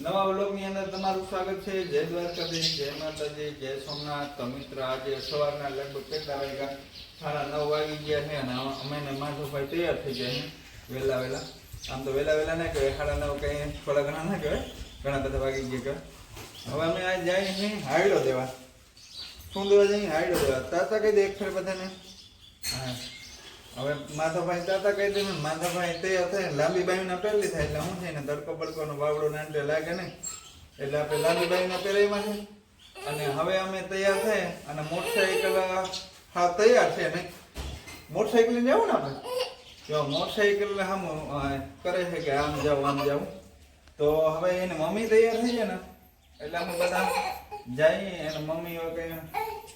નવા વ્લોગની અંદર તમારું સ્વાગત છે. જય દ્વારકાધીશ, જય માતાજી, જય સોમનાથ. તો આજે સવારના લગભગ કેટલા વાગ્યા? સાડા નવ વાગી ગયા છે અને અમે ને માધવભાઈ તૈયાર થઈ ગયા છે. વહેલા વહેલા. આમ તો વહેલા વહેલા ના કહેવાય, સાડા નવ કઈ થોડા ઘણા ના કહેવાય. ઘણા બધા વાગી ગયા કહેવાય. હવે અમે આ જઈએ છીએ હાયડો દેવા. શું દેવા જઈએ? હાયડો દેવા. તાતા કહી દે એક ફેર બધાને? હવે માધવભાઈ દાદા કહી દે, માધવભાઈ તૈયાર થાય લાંબી બાઈના પહેલી થાય એટલે હું છે ને તડકો બડકોનો બાવડો નાંટે લાગે ને. એટલે આપણે લાંબી બાઈના પહેરાઈમાં છે. અને હવે અમે તૈયાર થાય અને મોટરસાઇકલ હા, તૈયાર છે ને. મોટરસાઇકલ લઈને આવું ને આપણે? જો મોટરસાઇકલ આમ કરે છે કે આમ જાવ આમ જાવ તો હવે એને મમ્મી તૈયાર થઈ જાય ને. એટલે અમે બધા જઈએ એને મમ્મી વગેરે.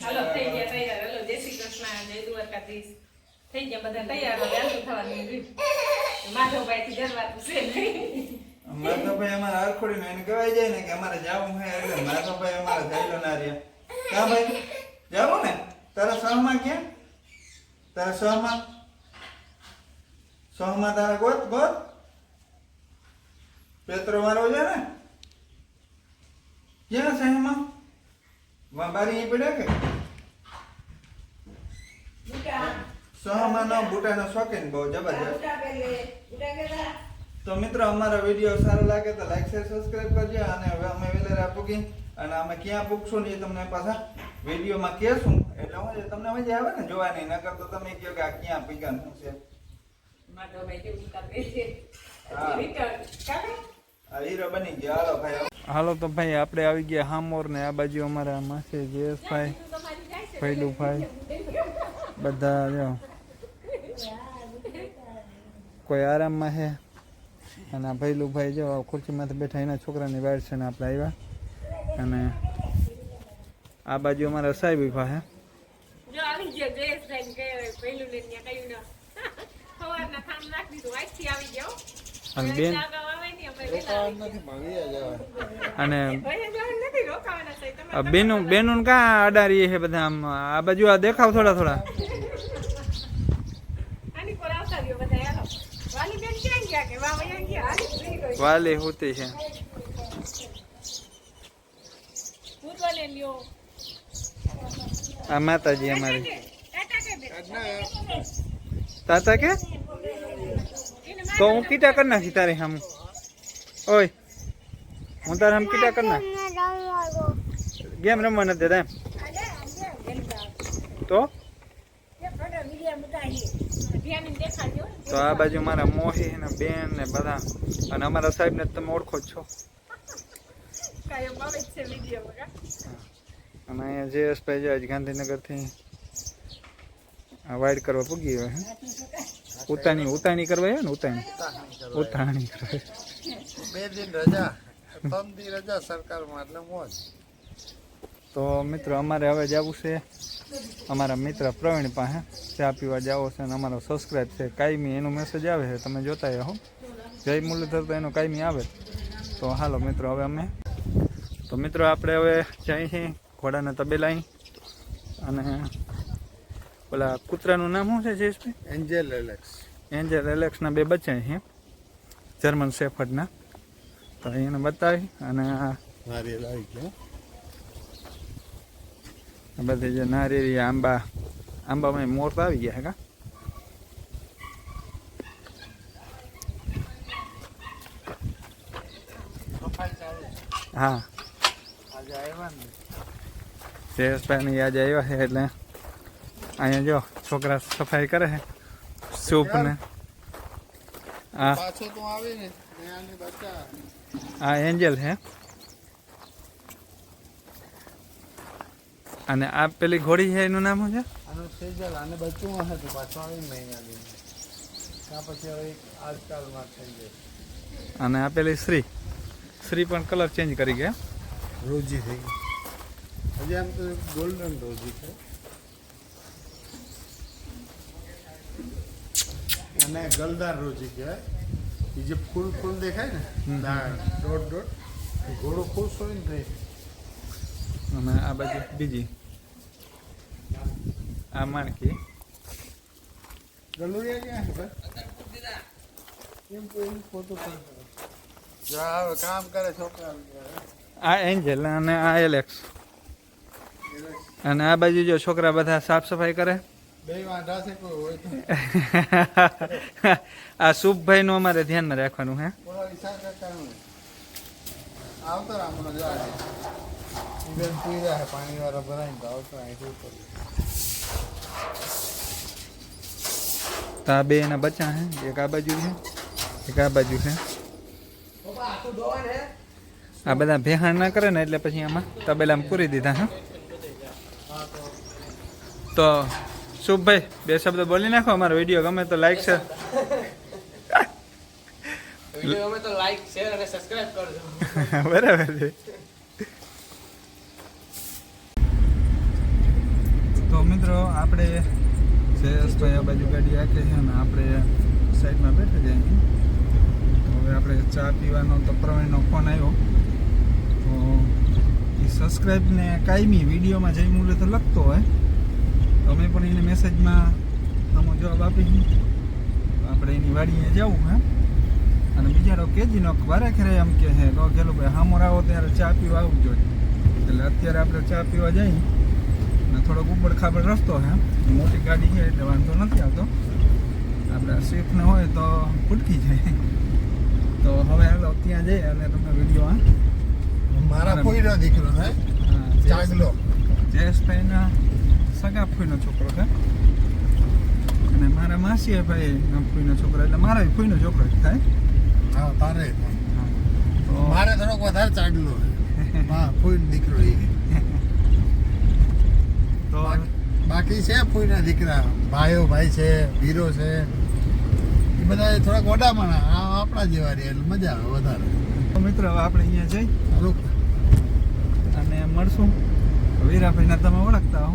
હાલો, થઈ ગયા, તૈયાર. હાલો, જય શ્રી કૃષ્ણ, જય દ્વારકાધીશ. થઈ ગયા બધા તૈયાર હવે આલુ થવાની રીત માધવભાઈ થી જરવાતું છે માધવભાઈ અમારા હરખોડી એને કહેવાય જાય ને કે અમારે જાવું છે એટલે માધવભાઈ અમારા જઈલો ના રહ્યા. ક્યાં ભાઈ જાવું ને? તારા સહમાં ક્યાં? તારા સહમાં સહમાં તારા ગોત ગોત? પેત્રો મારો છે ને? ક્યાં સહમાં વા બારી અહીં પડ્યા કે? સહમાં નો બુટાનો શોખીન બહુ જબરજસ્ત. તો મિત્રો અમારા વીડિયો સારો લાગે તો લાઈક શેર સબસ્ક્રાઇબ કરજો અને હવે અમે વેલેરા પૂગી અને અમે ક્યાં પૂકશું ને એ તમને પાછા વિડીયોમાં કહેશું. એટલે હું તમને મજા આવે ને જોવાની? નકર તો તમે કહો કે આ ક્યાં પીગા શું છે? હાલો ભાઈ હાલો તો ભાઈ આપણે આવી ગયા હામોર ને આ બાજુ અમારા માસે જયેશભાઈ ભૈલુભાઈ બધા જો. કોઈ આરામમાં છે અને આ ભૈલુભાઈ જો ખુરશીમાંથી બેઠા એના છોકરાની વાર છે ને આપણે આવ્યા અને આ બાજુ અમારા સાહેબ ઊભા છે અને બેન. અને ભાઈ જવાનું નથી રોકાવાના છે તમે આ બેનું બેનું કાં અડારી છે બધા આમ? આ બાજુ આ દેખાવ થોડા થોડા આની પર આવતા રહ્યો બધા હાલો વાલી બેન ક્યાં ગયા કે વાવ અહીંયા ગયા હાલી ફ્રી ગઈ વાલી હોતી છે. આ માતાજી અમારી. તાતા કે? તો હું કીટા કરી નાખી તારે હમ. ઓય, હું તારે હમ કીટા કરી નાખ. ગેમ રમવા નથી દેતા એમ. તો? તો આ બાજુ મારા મોહી ને બેન ને બધા. અને અમારા સાહેબ ને તમે ઓળખો જ છો. જ છે અને અહીંયા જો જાય ગાંધીનગરથી આ વાઇડ કરવા પૂગી ગયો હે. ઉતાણી ઉતાણી કરવા આવ્યો ને ઉતાણી? ઉતાણી કરવા બે દિન રજા ત્રણ દિન રજા સરકારમાં એટલે મોજ. તો મિત્રો અમારે હવે જવું છે. અમારા મિત્ર પ્રવીણ પાસે ચા પીવા જાઓ છે અને અમારો સબસ્ક્રાઈબ છે. કાયમી એનો મેસેજ આવે છે. તમે જોતા રહો. જય મુરલીધર તો એનો કાયમી આવે. તો હાલો મિત્રો હવે અમે તો મિત્રો આપણે હવે જઈએ છીએ ઘોડાના તબેલા અહીં. અને ઓલા કૂતરાનું નામ શું છે જયેશભાઈ? Angel Alex. એન્જેલ એલેક્સના બે બચ્ચા છે જર્મન શેફર્ડના. તો એને બતાવી અને આ મારી લાવી ગયો. બધી જે નારિયેળી આંબા આંબામાં મોર તો આવી ગયા હે કા હા આજે આવ્યા ને જયેશભાઈની યાદ આવ્યા છે એટલે અહીંયા જો છોકરા સફાઈ કરે છે સૂપ ને આ પાછો તું આવી ને ત્યાંની બચ્ચા આ એન્જલ છે અને આ પેલી ઘોડી છે એનું નામ શું છે? આનું સેજલ આને બચ્ચું હશે તો પાછો આવીને મહિના આવી ત્યાં પછી હવે આજકાલમાં થઈ જાય અને આ પેલી શ્રી. શ્રી પણ કલર ચેન્જ કરી ગયા રોજી થઈ ગઈ. હજી આમ તો ગોલ્ડન રોજી છે. અને ગલદાર રોજી કહેવાય. એ જે ફૂલ ફૂલ દેખાય ને દોઢ દોઢ ઘોડો ખુશ હોય ને અને આ બાજુ બીજી. આ માણકી. આ એન્જલ અને આ એલેક્સ. અને આ બાજુ જો છોકરા બધા સાફ સફાઈ કરે. આ શુભભાઈ નું અમારે ધ્યાનમાં રાખવાનું હે? આવતો બેન પી રહ્યા છે પાણી વાળા ભરાઈને તો આવતો અહીં ઉપર તો આ બે એના બચ્ચા હે એક આ બાજુ છે એક આ બાજુ છે આ બધા ભેહાણ ના કરે ને એટલે પછી આમાં તબેલામાં પૂરી દીધા હા તો શુભભાઈ બે શબ્દ બોલી નાખો અમારો વીડિયો ગમે તો લાઈક છે વીડિયો ગમે તો લાઈક શેર અને સબસ્ક્રાઇબ કરજો બરાબર છે તો મિત્રો, આપણે જયેશભાઈ આ બાજુ ગાડી આકે છે ને આપણે સાઈડમાં બેઠા જઈએ હવે આપણે ચા પીવાનો તો પ્રવીણનો ફોન આવ્યો. તો એ સબસ્ક્રાઈબ ને કાયમી વિડીયોમાં જઈ મૂલ્ય તો લખતો હોય. તમે પણ એને મેસેજમાં આનો જવાબ આપી આપણે એની વાડીએ જવું હા. અને બિચારો કેજીનો વારે ખરે એમ કે હે તો કે ભાઈ હામોર આવો ત્યારે ચા પીવા આવવું જોઈએ એટલે અત્યારે આપણે ચા પીવા જઈ અને થોડોક ઉપર ખાબડ રસ્તો હે મોટી ગાડી છે એટલે વાંધો નથી આવતો. આપણે સ્વિફ્ટ ને હોય તો ફૂટકી જાય. તો હવે હાલો ત્યાં જઈએ અને તમે વીડિયો મારા કોઈનો દીકરો થાય ચાગલો જયેશભાઈના સગા ફૂઈનો છોકરો છે. અને મારા માસીએ ભાઈ ફૂઈનો છોકરો એટલે મારા ફૂઈનો છોકરો જ થાય. હા તારે તો મારે થોડોક વધારે ચાગલો છે. હા ફૂઈ દીકરો એ. તો બાકી છે ફૂઈના દીકરા. ભાઈઓ ભાઈ છે હીરો છે. એ બધા થોડાક વડામાં આ આપણા જેવા રે એટલે મજા આવે વધારે. મિત્રો હવે આપણે અહીંયા જઈ અને મળશું. વીરાભાઈના તમે ઓળખતા હો.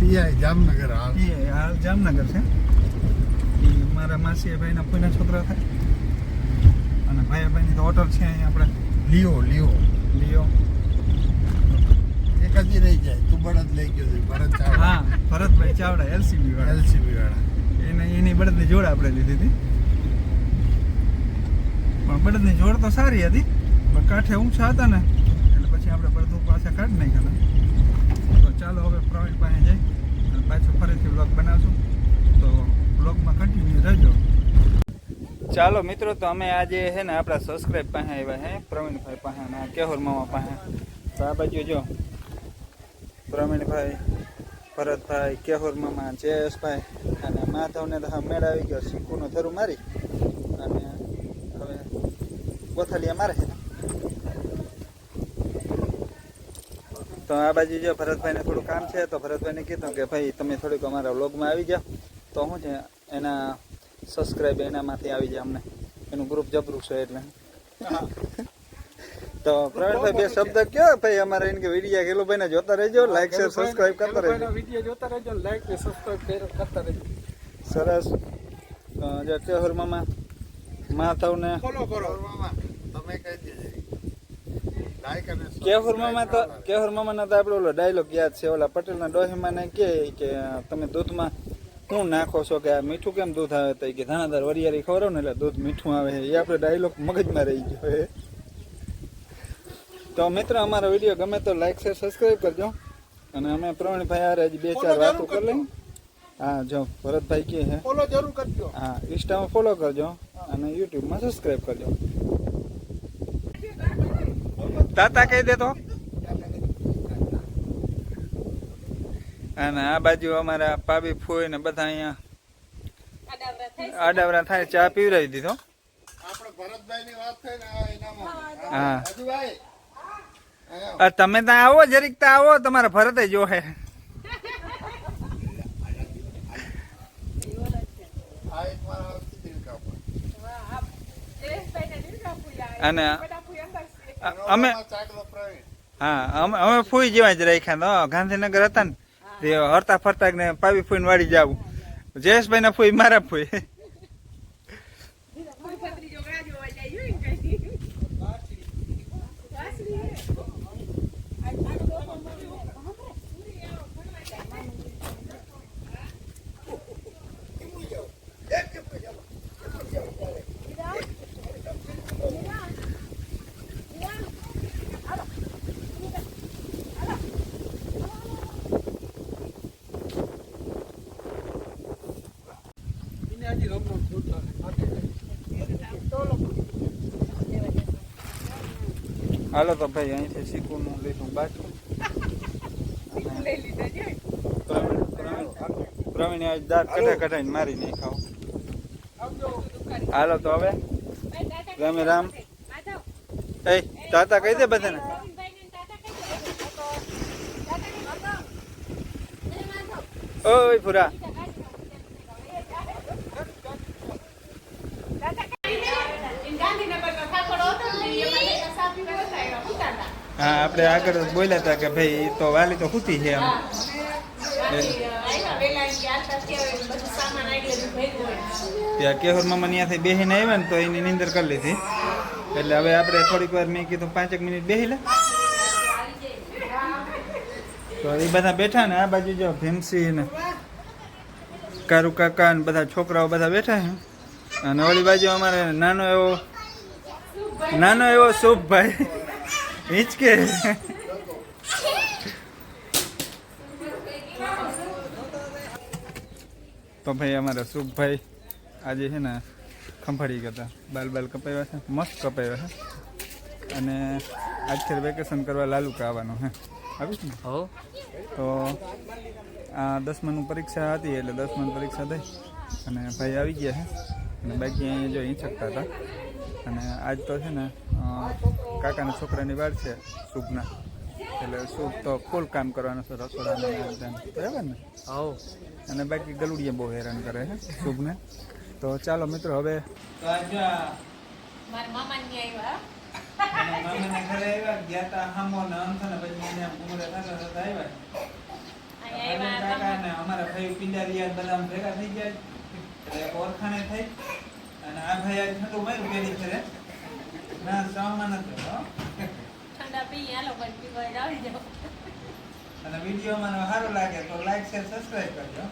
પીઆઈ જામનગર આવે એ હાલ જામનગર છે. એ મારા માસી ભાઈના કોઈના છોકરા થાય. અને ભાઈ ભાઈની તો હોટલ છે અહીંયા આપણે. લિયો લિયો. લિયો. એક જ રહી જાય. તું બળદ લઈ ગયો છે ભરત હા ભરતભાઈ ચાવડા એલસીબી વાળા. એલસીબી વાળા. એને એની બળદની જોડ આપણે લીધી હતી. પણ બળદની જોડ તો સારી હતી પણ કાંઠે ઊંચા હતા ને એટલે પછી આપણે બળદ પાછા કાઢી નાખ્યા તો ચાલો હવે પ્રવીણ પાસે જઈ અને પાછો ફરીથી બ્લોગ બનાવશું. તો બ્લોગમાં કન્ટિન્યુ રહેજો. ચાલો મિત્રો તો અમે આજે છે ને આપણા સબસ્ક્રાઈબ પાસે આવ્યા હે પ્રવીણભાઈ પાસે અને કેહોર મામા પાસે. તો આ બાજુ જો. પ્રવીણભાઈ, ભરતભાઈ, કેહોર મામા, જયેશભાઈ અને માધવને તો મેળ આવી ગયો સિંકુનો ધરું મારી અને હવે ગોથલિયા મારે છે. તો આ બાજુ જો ભરતભાઈને થોડું કામ છે, તો ભરતભાઈને કીધું કે ભાઈ, તમે થોડીક અમારા વ્લોગમાં આવી જાઓ. તો શું છે, એના સબસ્ક્રાઈબ એનામાંથી આવી જાય અમને. એનું ગ્રુપ જબરું છે એટલે. તો પ્રવીણભાઈ બે શબ્દ કયો? ભાઈ અમારે એને કે વિડીયા ગેલુભાઈ ને જોતા રહેજો લાઈક શેર સબસ્ક્રાઇબ કરતા રહેજો. વીડિયો જોતા રહેજો લાઈક ને સબસ્ક્રાઇબ કરતા રહેજો. સરસ. તો જો કેહોર મામા માધવને ફોલો કરો. મામા તમે કહી દેજો. લાઈક અને કેહોર મામા તો કેહોર મામાના તો આપણે ઓલો ડાયલોગ યાદ છે ઓલા પટેલના ડોહીમાને કહે કે તમે દૂધમાં શું નાખો છો કે આ મીઠું કેમ દૂધ આવે? તો કે ધાણાદાર વરિયાળી ખવડાવો ને એટલે દૂધ મીઠું આવે. એ આપણે ડાયલોગ મગજમાં રહી ગયો છે. તો મિત્ર અમારો વીડિયો ગમે તો લાઈક શેર સબસ્ક્રાઈબ કરજો. અને અમે પ્રવીણભાઈ આરે જ બે ચાર વાતો કરી લઈએ. હા જો ભરતભાઈ કે છે. ફોલો જરૂર કરજો. હા ઇન્સ્ટામાં ફોલો કરજો અને યુટ્યુબમાં સબસ્ક્રાઈબ કરજો. તાતા કહી દે તો. અને આ બાજુ અમારા પાબી ફોઈ ને બધા અહીંયા આડાવરા થાય ચા પીવડાવી દીધો. આપણે ભરતભાઈ ની વાત થઈ ને આ એનામાં. હા. આ તમે ત્યાં આવો, જરીક ત્યાં આવો, તમારે ફરતે જોહે. અને અમે. હા, અમે અમે ફૂઈ જેવા જ રાખ્યા તો ગાંધીનગર હતા ને, તે હરતા ફરતા ને પાવી ફૂઈને વાળી જાવું જયેશભાઈ ના ફૂઈ, મારા ફૂઈ ફૂઈ ભત્રીજો ગાજો વાળા આવ્યું ને કઈ. વાસળી હે. આ- આ લોકો મળ્યું. હાલો તો ભાઈ, અહીંથી શીખુનું લીધું બાજુ પ્રવીણે આજ દાંત કઢા કઢાઈને મારી નહીં ખાવ હાલો તો હવે. રામ રામ. એ, તાતા કહી દે બધાને. ઓય, ફુરા ગાંધીનગરનો ઠાકોર હતો ને એમાં લઈને સાપી વ્યવસ્થા એવા ઉતારતા હા, આપણે આગળ જ બોલ્યા હતા કે ભાઈ, ઈ તો વાલી તો ખૂતી છે એમ. ત્યાં કેહોર મામા ત્યાંથી બેસીને આવ્યા ને તો એની નીંદર કરી લીધી. એટલે હવે આપણે થોડીક વાર મેં કીધું, પાંચેક મિનિટ બેસી લે તો એ બધા બેઠા ને આ બાજુ જો, ભીમસી ને કારુ કાકા ને બધા છોકરાઓ બધા બેઠા છે. અને ઓલી બાજુ અમારે નાનો એવો નાનો એવો શુભભાઈ. હિંચકે તો ભાઈ અમારા શુભભાઈ આજે છે ને ખંભાળી ગયા હતા. બાલ બાલ કપાવ્યા છે. મસ્ત કપાવ્યા છે. અને આજથી વેકેશન કરવા લાલુકા આવવાનું છે. આવીશ ને? હો. તો આ દસમાનું પરીક્ષા હતી એટલે દસમાની પરીક્ષા થઈ. અને ભાઈ આવી ગયા છે. અને બાકી અહીંયા જો હિંચકતા હતા. અને આજ તો છે ને કાકાના છોકરાની વાર છે શુભના. એટલે શુભ તો ફૂલ કામ કરવાનું છે રસોડાનું. બરાબર ને? હો અને બાકી ગલુડિયા બહુ હેરાન કરે છે શુભને. તો ચાલો મિત્રો હવે મારા મામાની આવ્યા મામાના ઘરે આવ્યા ગયા તા હામો ને અંત ને પછી એને આમ થતા થતા આવ્યા. કાકા ને અમારા ભાઈ પિંડારિયા બધા ભેગા થઈ ગયા. એટલે ઓળખાણે થઈ. અને આ ભાઈ આજ ઠંડુ માર્યું પેલી ફેરે ના સામાન નથી હો ઠંડા પી હાલો પણ પીવા આવી જાવ અને વીડિયો મને સારો લાગે તો લાઈક શેર સબસ્ક્રાઇબ કરજો.